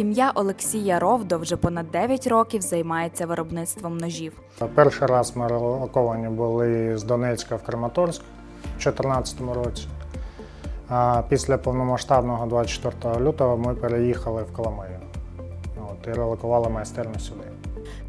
Сім'я Олексія Ровдо вже понад 9 років займається виробництвом ножів. Перший раз ми релоковані були з Донецька в Краматорськ у 2014 році. А після повномасштабного 24 лютого ми переїхали в Коломию. От, і релокували майстерню сюди.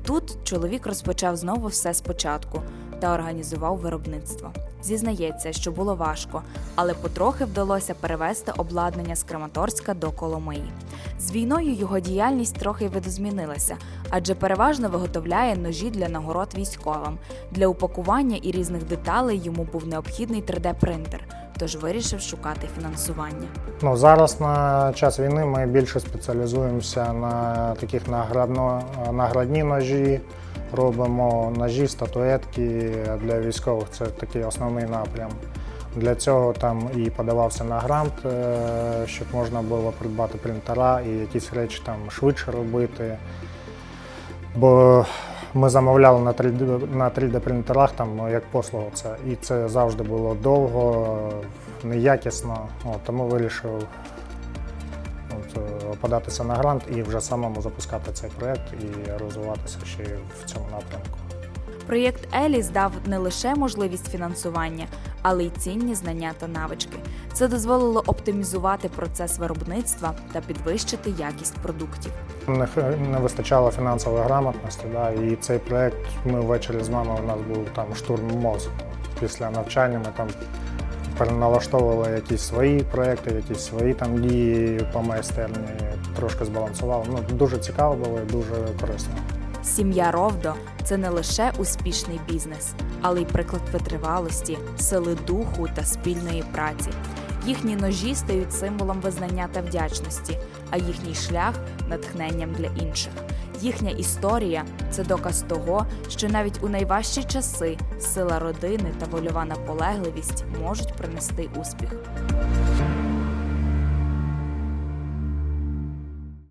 Тут чоловік розпочав знову все спочатку та організував виробництво. Зізнається, що було важко, але потрохи вдалося перевести обладнання з Краматорська до Коломиї. З війною його діяльність трохи видозмінилася, адже переважно виготовляє ножі для нагород військовим. Для упакування і різних деталей йому був необхідний 3D-принтер, тож вирішив шукати фінансування. Ну, зараз на час війни ми більше спеціалізуємося на таких наградно, наградні ножі. Робимо ножі, статуетки для військових. Це такий основний напрям. Для цього там і подавався на грант, е, щоб можна було придбати принтера і якісь речі там швидше робити. Бо ми замовляли на 3D, на 3D принтерах там ну, як послугу це. І це завжди було довго, неякісно. От, тому вирішив податися на грант і вже самому запускати цей проєкт і розвиватися ще в цьому напрямку. Проєкт Еліс дав не лише можливість фінансування, але й цінні знання та навички. Це дозволило оптимізувати процес виробництва та підвищити якість продуктів. Не, не вистачало фінансової грамотності, да, і цей проєкт ми ввечері з мамою у нас був там штурм мозку. Після навчання ми там переналаштовували якісь свої проекти, якісь свої там дії по майстерні, трошки збалансували. Ну, дуже цікаво було і дуже корисно. Сім'я Ровдо це не лише успішний бізнес, але й приклад витривалості, сили духу та спільної праці. Їхні ножі стають символом визнання та вдячності, а їхній шлях натхненням для інших. Їхня історія це доказ того, що навіть у найважчі часи сила родини та вольова наполегливість можуть принести успіх.